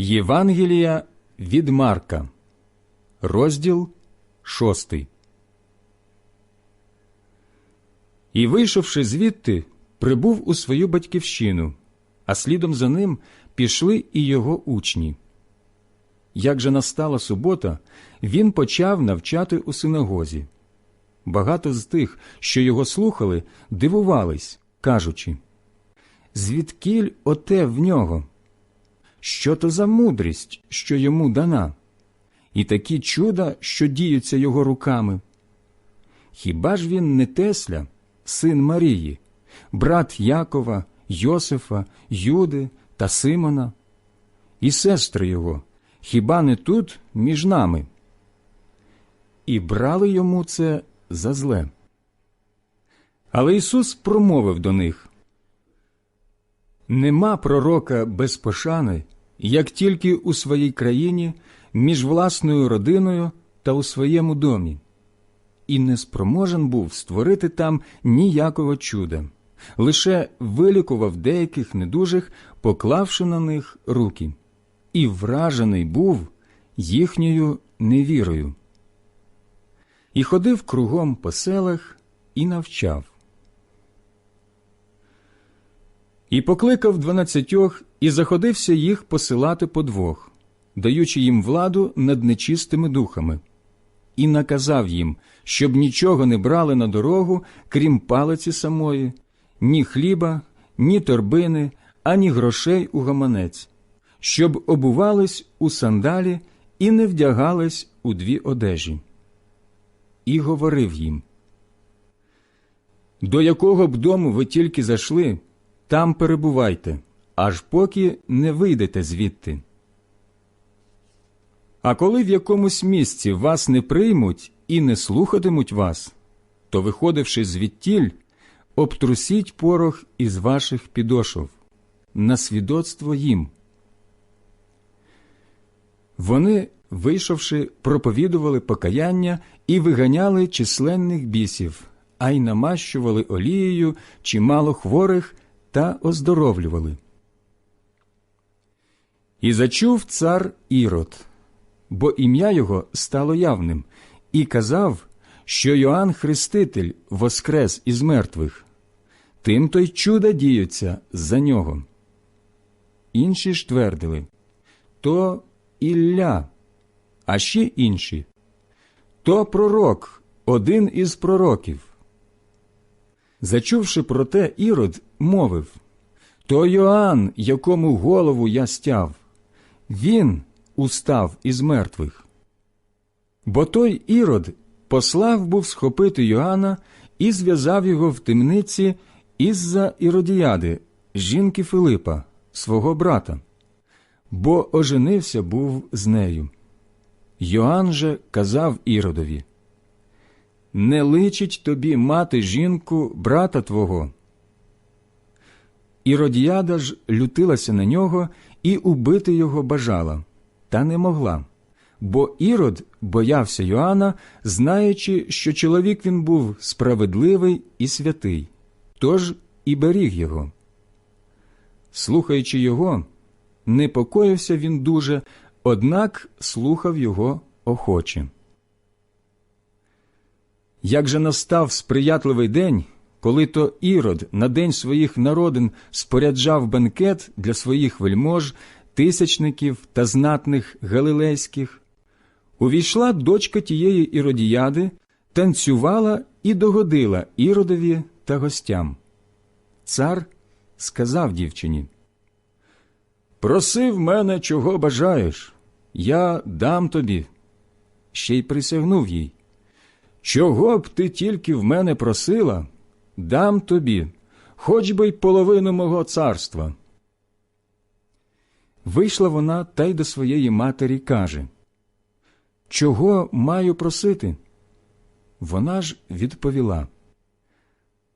Євангелія від Марка, розділ шостий. І, вийшовши звідти, прибув у свою батьківщину, а слідом за ним пішли і його учні. Як же настала субота, він почав навчати у синагозі. Багато з тих, що його слухали, дивувались, кажучи Звідкіль оте в нього? Що то за мудрість, що йому дана, і такі чуда, що діються його руками? Хіба ж він не Тесля, син Марії, брат Якова, Йосифа, Юди та Симона? І сестри його, хіба не тут між нами? І брали йому це за зле. Але Ісус промовив до них Нема пророка без пошани, як тільки у своїй країні, між власною родиною та у своєму домі, і не спроможен був створити там ніякого чуда, лише вилікував деяких недужих, поклавши на них руки, і вражений був їхньою невірою. І ходив кругом по селах і навчав. І покликав дванадцятьох і заходився їх посилати по двох, даючи їм владу над нечистими духами, і наказав їм, щоб нічого не брали на дорогу, крім палиці самої, ні хліба, ні торбини, ані грошей у гаманець, щоб обувались у сандалі і не вдягались у дві одежі. І говорив їм До якого б дому ви тільки зайшли, там перебувайте, аж поки не вийдете звідти. А коли в якомусь місці вас не приймуть і не слухатимуть вас, то, виходивши звідтіль, обтрусіть порох із ваших підошов на свідоцтво їм. Вони, вийшовши, проповідували покаяння і виганяли численних бісів, а й намащували олією чимало хворих та оздоровлювали. І зачув цар Ірод, бо ім'я його стало явним, і казав, що Йоанн Хреститель воскрес із мертвих, тим то й чуда діються за нього. Інші ж твердили то Ілля, а ще інші то пророк, один із пророків. Зачувши про те, Ірод мовив То Йоанн, якому голову я стяв, він устав із мертвих. Бо той Ірод послав був схопити Йоанна і зв'язав його в темниці із-за Іродіяди, жінки Филипа, свого брата, бо оженився був з нею. Йоанн же казав Іродові Не личить тобі мати жінку брата твого. Іродіяда ж лютилася на нього і убити його бажала, та не могла. Бо Ірод боявся Йоанна, знаючи, що чоловік він був справедливий і святий, тож і беріг його. Слухаючи його, непокоївся він дуже, однак слухав його охоче. Як же настав сприятливий день, коли то Ірод на день своїх народин споряджав бенкет для своїх вельмож, тисячників та знатних галилейських, увійшла дочка тієї іродіяди, танцювала і догодила Іродові та гостям. Цар сказав дівчині Проси в мене, чого бажаєш, я дам тобі. Ще й присягнув їй. Чого б ти тільки в мене просила? дам тобі, хоч би й половину мого царства. Вийшла вона та й до своєї матері каже Чого маю просити? Вона ж відповіла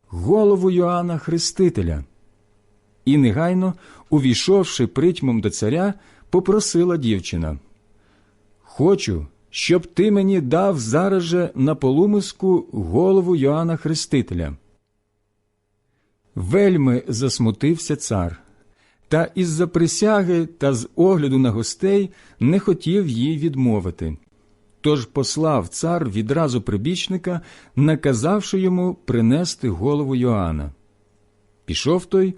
Голову Йоанна Хрестителя. І негайно, увійшовши притьмом до царя, попросила дівчина Хочу, щоб ти мені дав зараз же на полумиску голову Йоанна Хрестителя. Вельми засмутився цар, та із-за присяги та з огляду на гостей не хотів їй відмовити. Тож послав цар відразу прибічника, наказавши йому принести голову Йоанна. Пішов той,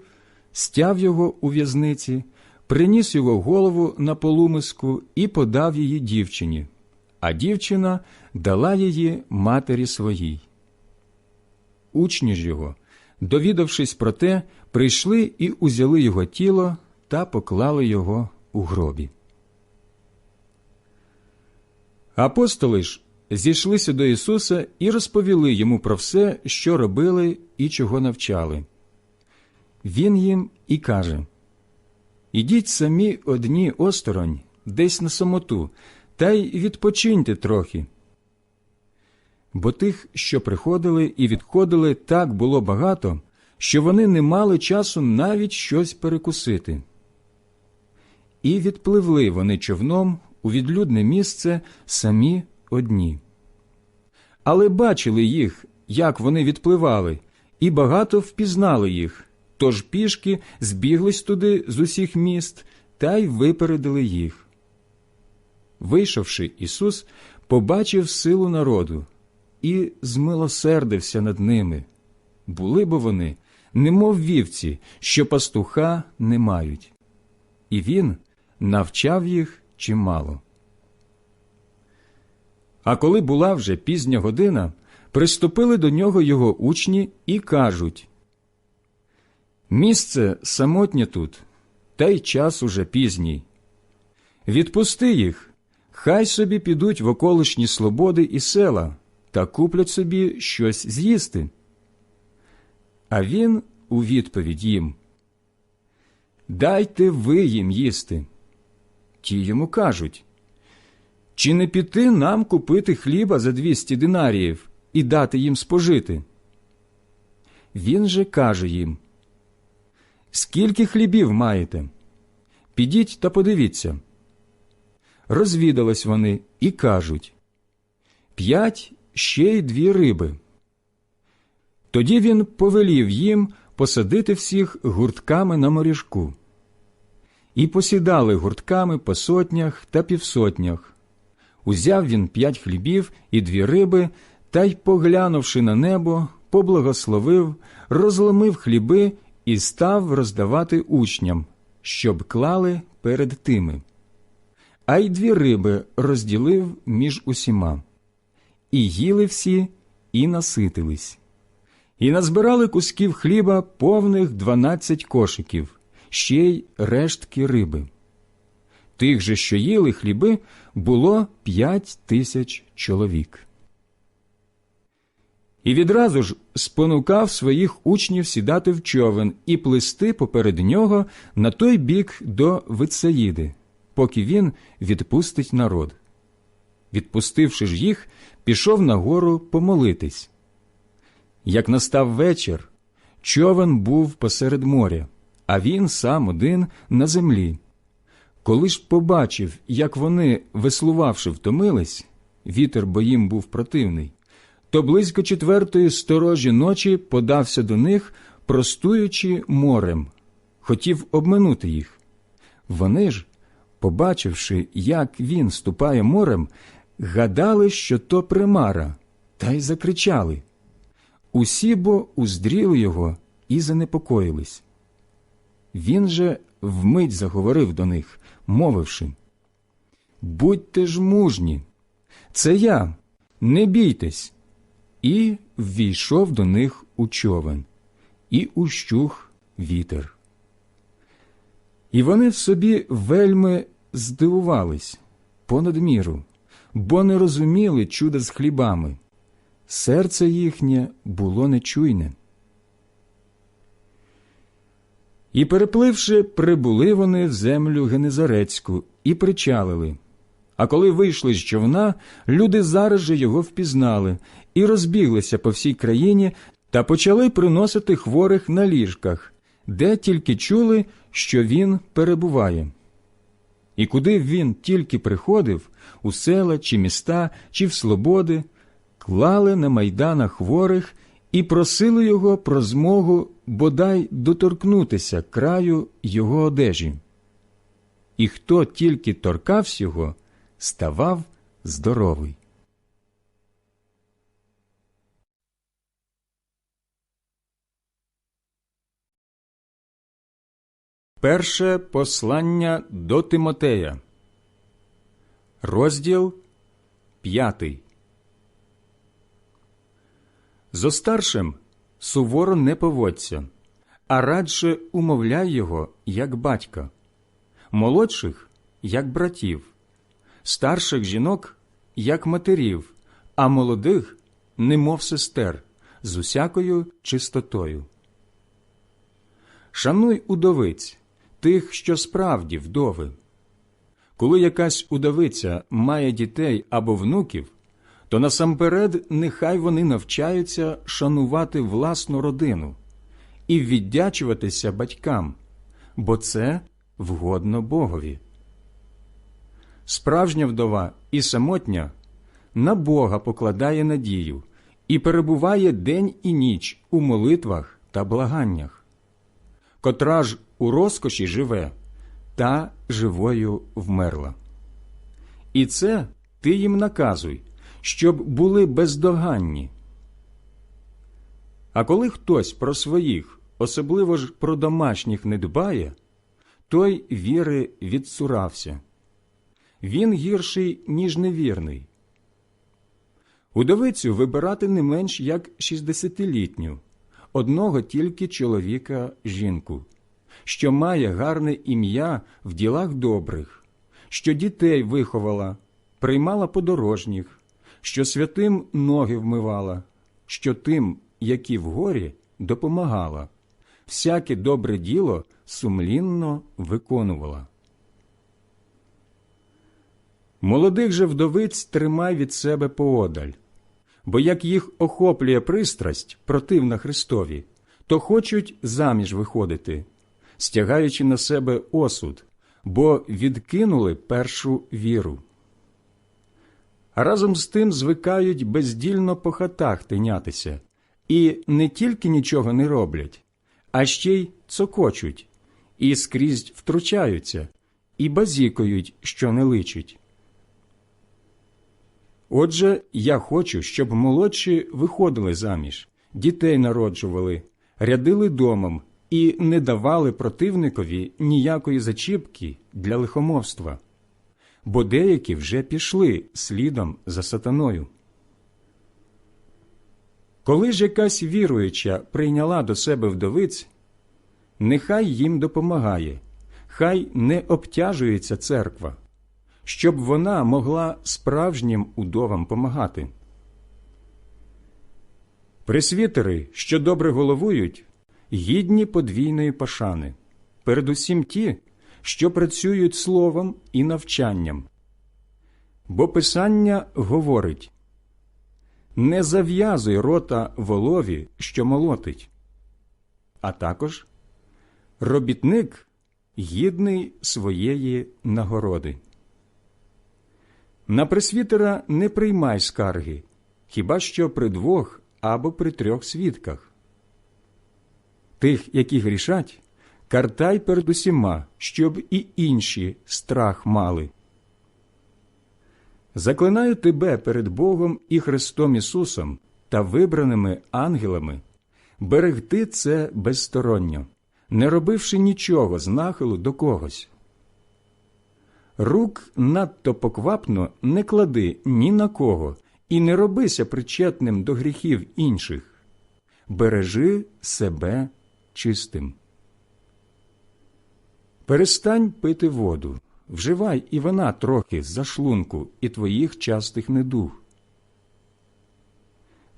стяв його у в'язниці, приніс його голову на полумиску і подав її дівчині, а дівчина дала її матері своїй. Учні ж його, довідавшись про те, прийшли і узяли його тіло та поклали його у гробі. Апостоли ж зійшлися до Ісуса і розповіли йому про все, що робили і чого навчали. Він їм і каже Ідіть самі одні осторонь, десь на самоту, та й відпочиньте трохи. Бо тих, що приходили і відходили, так було багато, що вони не мали часу навіть щось перекусити. І відпливли вони човном у відлюдне місце самі одні. Але бачили їх, як вони відпливали, і багато впізнали їх, тож пішки збіглись туди з усіх міст та й випередили їх. Вийшовши, Ісус побачив силу народу і змилосердився над ними. Були бо вони, немов вівці, що пастуха не мають. І він навчав їх чимало. А коли була вже пізня година, приступили до нього його учні і кажуть Місце самотнє тут, та й час уже пізній. Відпусти їх, хай собі підуть в околишні слободи і села та куплять собі щось з'їсти. А він у відповідь їм Дайте ви їм їсти. Ті йому кажуть Чи не піти нам купити хліба за двісті динаріїв і дати їм спожити? Він же каже їм Скільки хлібів маєте? Підіть та подивіться. Розвідались вони і кажуть П'ять ще й дві риби. Тоді він повелів їм посадити всіх гуртками на моріжку. І посідали гуртками по сотнях та півсотнях. Узяв він п'ять хлібів і дві риби, та й, поглянувши на небо, поблагословив, розломив хліби і став роздавати учням, щоб клали перед тими. А й дві риби розділив між усіма. І їли всі, і наситились. І назбирали кусків хліба повних дванадцять кошиків, ще й рештки риби. Тих же, що їли хліби, було п'ять тисяч чоловік. І відразу ж спонукав своїх учнів сідати в човен і плисти поперед нього на той бік до Вицаїди, поки він відпустить народ. Відпустивши ж їх, пішов на гору помолитись. Як настав вечір, човен був посеред моря, а він сам один на землі. Коли ж побачив, як вони, веслувавши, втомились, вітер бо їм був противний, то близько четвертої сторожі ночі подався до них, простуючи морем, хотів обминути їх. Вони ж, побачивши, як він ступає морем, гадали, що то примара, та й закричали. Усі бо уздріли його і занепокоїлись. Він же вмить заговорив до них, мовивши Будьте ж мужні, це я, не бійтесь. І ввійшов до них у човен, і ущух вітер. І вони в собі вельми здивувались понад міру, бо не розуміли чуда з хлібами. Серце їхнє було нечуйне. І, перепливши, прибули вони в землю Генезарецьку і причалили. А коли вийшли з човна, люди зараз же його впізнали і розбіглися по всій країні та почали приносити хворих на ліжках, де тільки чули, що він перебуває. І куди він тільки приходив, у села чи міста, чи в слободи, клали на майданах хворих і просили його про змогу бодай доторкнутися краю його одежі. І хто тільки торкався його, ставав здоровий. Перше послання до Тимотея, розділ п'ятий. Зо старшим суворо не поводься, а радше умовляй його, як батька, молодших, як братів, старших жінок, як матерів, а молодих, немов сестер, з усякою чистотою. Шануй удовиць, тих, що справді вдови. Коли якась удовиця має дітей або внуків, то насамперед нехай вони навчаються шанувати власну родину і віддячуватися батькам, бо це вгодно Богові. Справжня вдова і самотня на Бога покладає надію і перебуває день і ніч у молитвах та благаннях, котра ж у розкоші живе, та живою вмерла. І це ти їм наказуй, щоб були бездоганні. А коли хтось про своїх, особливо ж про домашніх, не дбає, той віри відсурався. Він гірший, ніж невірний. Удовицю вибирати не менш як шістдесятилітню, одного тільки чоловіка жінку, що має гарне ім'я в ділах добрих, що дітей виховала, приймала подорожніх, що святим ноги вмивала, що тим, які в горі, допомагала, всяке добре діло сумлінно виконувала. Молодих же вдовиць тримай від себе поодаль, бо як їх охоплює пристрасть противна Христові, то хочуть заміж виходити, стягаючи на себе осуд, бо відкинули першу віру. Разом з тим звикають бездільно по хатах тинятися, і не тільки нічого не роблять, а ще й цокочуть, і скрізь втручаються, і базікають, що не личить. Отже, я хочу, щоб молодші виходили заміж, дітей народжували, рядили домом і не давали противникові ніякої зачіпки для лихомовства, бо деякі вже пішли слідом за сатаною. Коли ж якась віруюча прийняла до себе вдовиць, нехай їм допомагає, хай не обтяжується церква щоб вона могла справжнім удовам помагати. Пресвітери, що добре головують, гідні подвійної пашани, передусім ті, що працюють словом і навчанням. Бо Писання говорить не зав'язуй рота волові, що молотить, а також робітник гідний своєї нагороди. На пресвітера не приймай скарги, хіба що при двох або при трьох свідках. Тих, які грішать, картай перед усіма, щоб і інші страх мали. Заклинаю тебе перед Богом і Христом Ісусом та вибраними ангелами берегти це безсторонньо, не робивши нічого з нахилу до когось. Рук надто поквапно не клади ні на кого і не робися причетним до гріхів інших. Бережи себе чистим. Перестань пити воду, вживай і вона трохи за шлунку і твоїх частих недуг.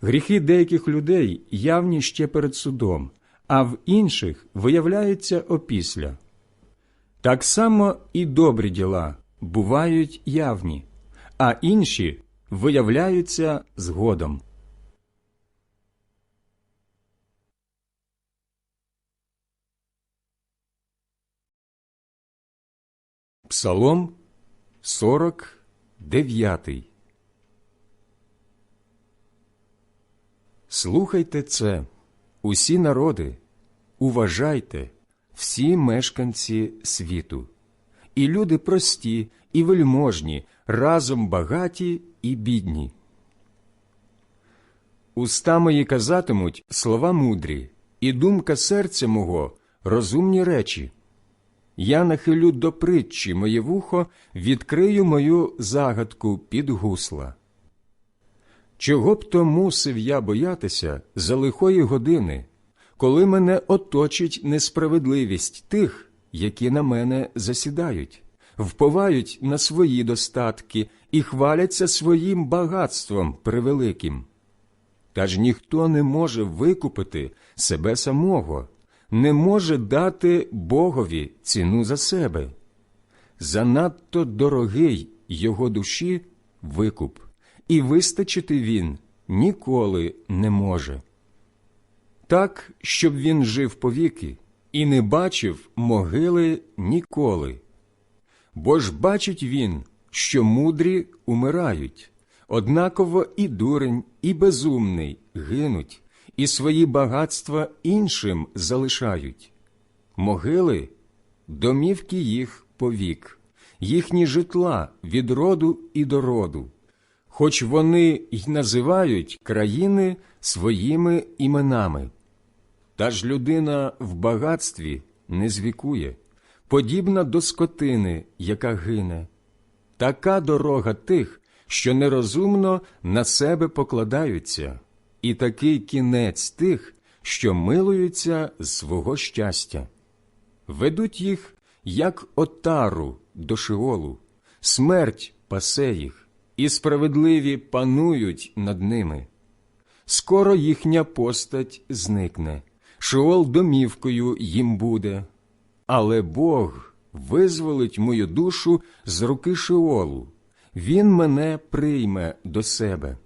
Гріхи деяких людей явні ще перед судом, а в інших виявляються опісля. Так само і добрі діла бувають явні, а інші виявляються згодом. Псалом 49 Слухайте це, усі народи, уважайте, всі мешканці світу, і люди прості, і вельможні, разом багаті і бідні. Уста мої казатимуть слова мудрі, і думка серця мого розумні речі. Я нахилю до притчі моє вухо, відкрию мою загадку під гусла. Чого б то мусив я боятися за лихої години, коли мене оточить несправедливість тих, які на мене засідають, вповають на свої достатки і хваляться своїм багатством превеликим? Та ж ніхто не може викупити себе самого, не може дати Богові ціну за себе. Занадто дорогий його душі викуп, і вистачити він ніколи не може. Так, щоб він жив повіки і не бачив могили ніколи. Бо ж бачить він, що мудрі умирають, однаково і дурень, і безумний гинуть, і свої багатства іншим залишають. Могили домівки їх повік, їхні житла від роду і до роду, хоч вони й називають країни своїми іменами. Та ж людина в багатстві не звікує, подібна до скотини, яка гине. Така дорога тих, що нерозумно на себе покладаються, і такий кінець тих, що милуються з свого щастя. Ведуть їх, як отару до шиолу, смерть пасе їх, і справедливі панують над ними. Скоро їхня постать зникне, шиол домівкою їм буде, але Бог визволить мою душу з руки шиолу, Він мене прийме до себе.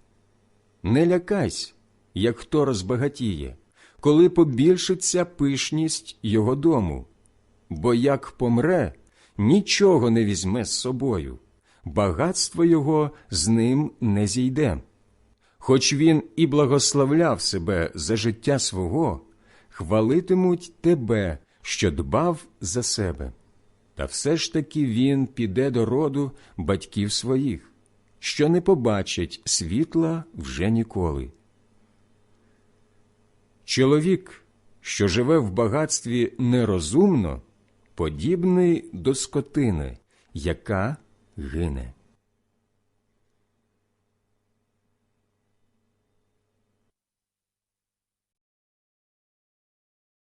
Не лякайся, як хто розбагатіє, коли побільшиться пишність його дому, бо як помре, нічого не візьме з собою, багатство його з ним не зійде. Хоч він і благословляв себе за життя свого, хвалитимуть тебе, що дбав за себе. Та все ж таки він піде до роду батьків своїх, що не побачить світла вже ніколи. Чоловік, що живе в багатстві нерозумно, подібний до скотини, яка гине.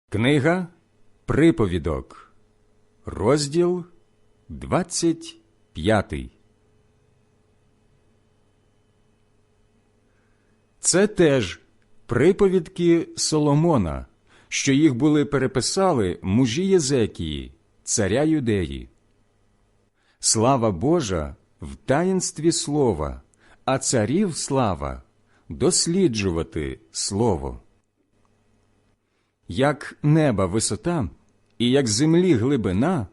Книга Приповідок, розділ 25 Це теж приповідки Соломона, що їх були переписали мужі Єзекії, царя Юдеї. Слава Божа в таїнстві слова, а царів слава досліджувати слово. Як неба висота і як землі глибина,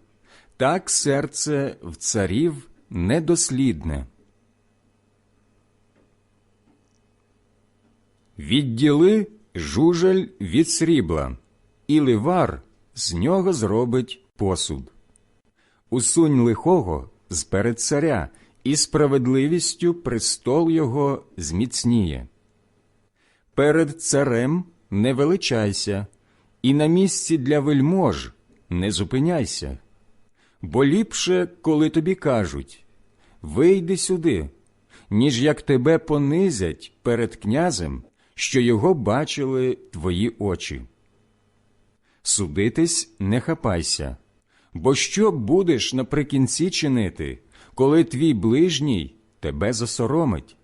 так серце в царів недослідне. Відділи жужель від срібла, і ливар з нього зробить посуд. Усунь лихого з перед царя, і справедливістю престол його зміцніє. Перед царем не величайся, і на місці для вельмож не зупиняйся, бо ліпше, коли тобі кажуть вийди сюди, ніж як тебе понизять перед князем, що його бачили твої очі. Судитись не хапайся, бо що будеш наприкінці чинити, коли твій ближній тебе засоромить?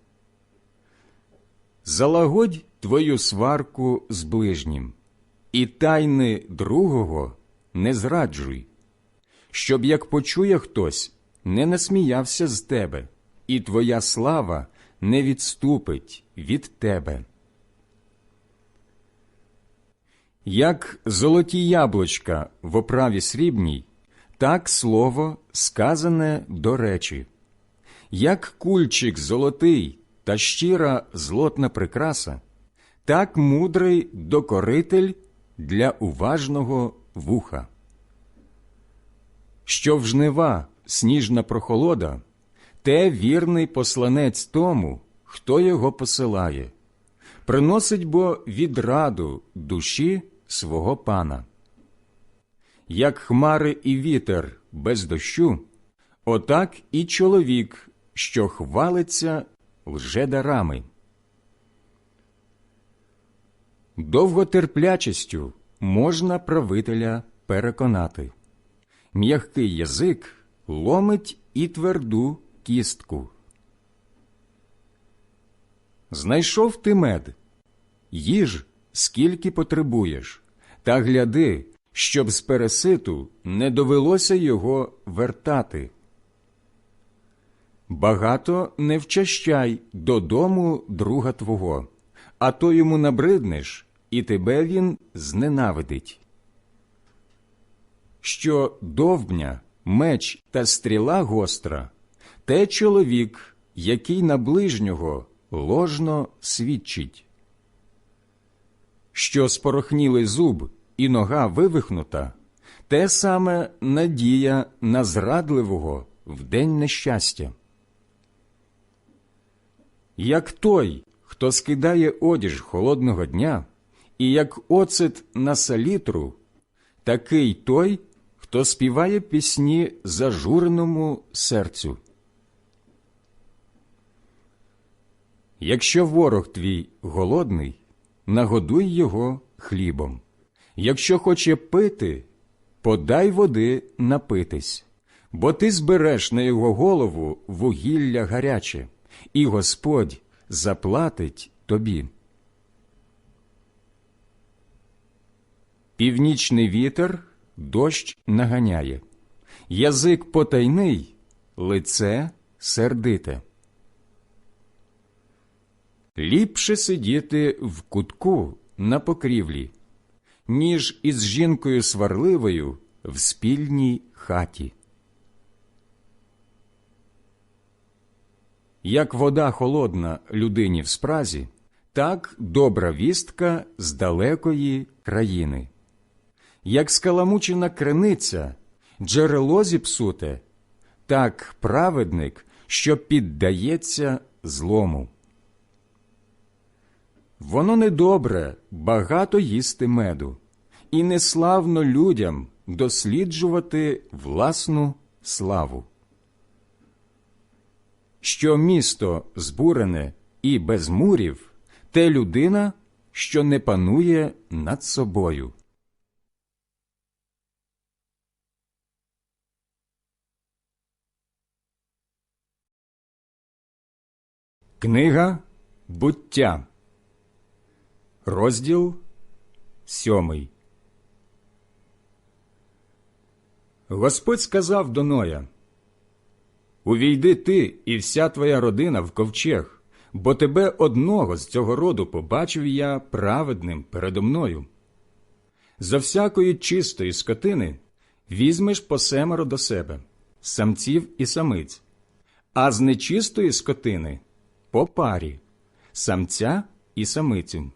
Залагодь твою сварку з ближнім, і тайни другого не зраджуй, щоб як почує хтось, не насміявся з тебе, і твоя слава не відступить від тебе. Як золоті яблучка в оправі срібній, так слово сказане до речі, як кульчик золотий та щира злотна прикраса, так мудрий докоритель для уважного вуха. Що в жнива сніжна прохолода, те вірний посланець тому, хто його посилає, приносить бо відраду душі свого пана. Як хмари і вітер без дощу, отак і чоловік, що хвалиться лжедарами. Довготерплячістю можна правителя переконати. М'який язик ломить і тверду кістку. Знайшов ти мед, їж, скільки потребуєш, та гляди, щоб з переситу не довелося його вертати. Багато не вчащай додому друга твого, а то йому набриднеш, і тебе він зненавидить. Що довбня, меч та стріла гостра, те чоловік, який на ближнього ложно свідчить. Що спорохнілий зуб і нога вивихнута, те саме надія на зрадливого в день нещастя. Як той, хто скидає одіж холодного дня, і як оцет на салітру, такий той, хто співає пісні зажуреному серцю. Якщо ворог твій голодний, нагодуй його хлібом. Якщо хоче пити, подай води напитись, бо ти збереш на його голову вугілля гаряче, і Господь заплатить тобі. Північний вітер дощ наганяє, язик потайний, лице сердите. Ліпше сидіти в кутку на покрівлі, ніж із жінкою сварливою в спільній хаті. Як вода холодна людині в спразі, так добра вістка з далекої країни. Як скаламучена криниця, джерело зіпсуте, так праведник, що піддається злому. Воно недобре багато їсти меду, і неславно людям досліджувати власну славу. Що місто збурене і без мурів, те людина, що не панує над собою. Книга буття, розділ сьомий. Господь сказав до Ноя, Увійди ти і вся твоя родина в ковчег, бо тебе одного з цього роду побачив я праведним передо мною. За всякої чистої скотини візьмеш по семеро до себе, самців і самиць, а з нечистої скотини по парі, самця і самицю.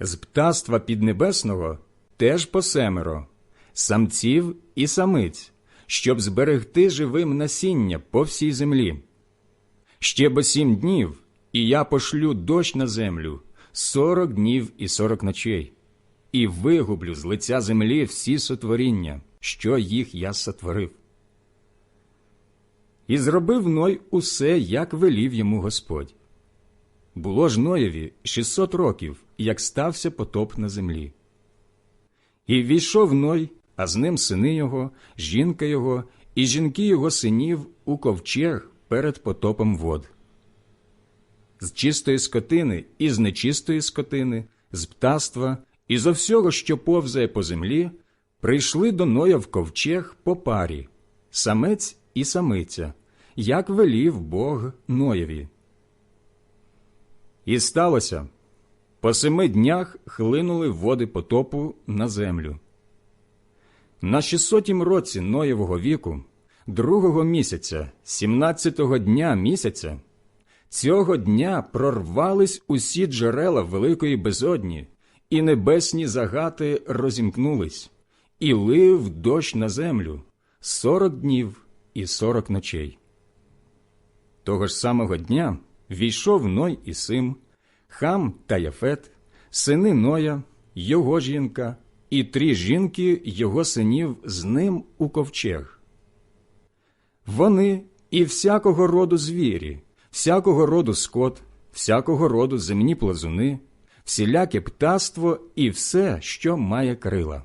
З птаства піднебесного теж по семеро, самців і самиць, щоб зберегти живим насіння по всій землі. Ще бо сім днів, і я пошлю дощ на землю сорок днів і сорок ночей, і вигублю з лиця землі всі сотворіння, що їх я сотворив. І зробив Ной усе, як велів йому Господь. Було ж Ноєві 600 років, як стався потоп на землі. І війшов Ной, а з ним сини його, жінка його і жінки його синів у ковчег перед потопом вод. З чистої скотини і з нечистої скотини, з птаства і зо всього, що повзає по землі, прийшли до Ноя в ковчег по парі, самець і самиця, як велів Бог Ноєві. І сталося по семи днях хлинули води потопу на землю. На 600-м році Ноєвого віку, другого місяця, 17-го дня місяця, Цього дня прорвались усі джерела великої безодні, і небесні загати розімкнулись, і лив дощ на землю сорок днів і сорок ночей. Того ж самого дня війшов Ной і Сим, Хам та Яфет, сини Ноя, його жінка і три жінки його синів з ним у ковчег. Вони і всякого роду звірі, всякого роду скот, всякого роду земні плазуни, всіляке птаство і все, що має крила.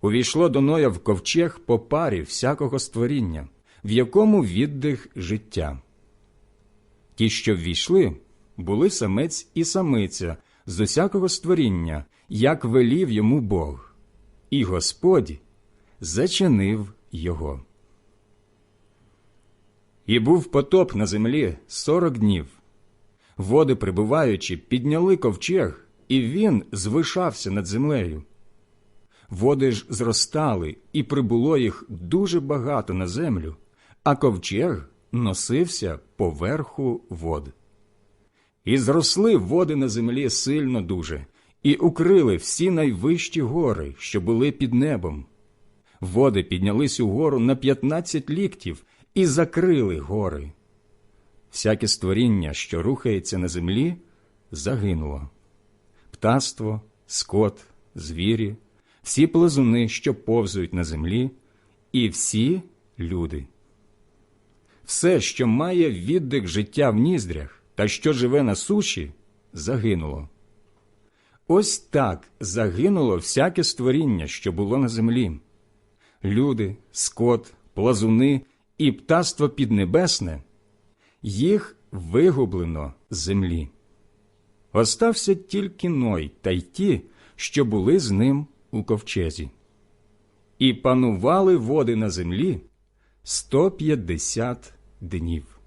Увійшло до Ноя в ковчег по парі всякого створіння, в якому віддих життя. Ті, що ввійшли, були самець і самиця з усякого створіння, як велів йому Бог, і Господь зачинив його. І був потоп на землі сорок днів. Води, прибуваючи, підняли ковчег, і він звишався над землею. Води ж зростали, і прибуло їх дуже багато на землю, а ковчег носився поверху вод. І зросли води на землі сильно дуже, і укрили всі найвищі гори, що були під небом. Води піднялись угору на п'ятнадцять ліктів і закрили гори. Всяке створіння, що рухається на землі, загинуло. Птаство, скот, звірі, всі плазуни, що повзують на землі, і всі люди. Все, що має віддих життя в ніздрях та що живе на суші, загинуло. Ось так загинуло всяке створіння, що було на землі. Люди, скот, плазуни і птаство піднебесне, їх вигублено з землі. Остався тільки Ной та й ті, що були з ним у ковчезі. І панували води на землі 150 днів.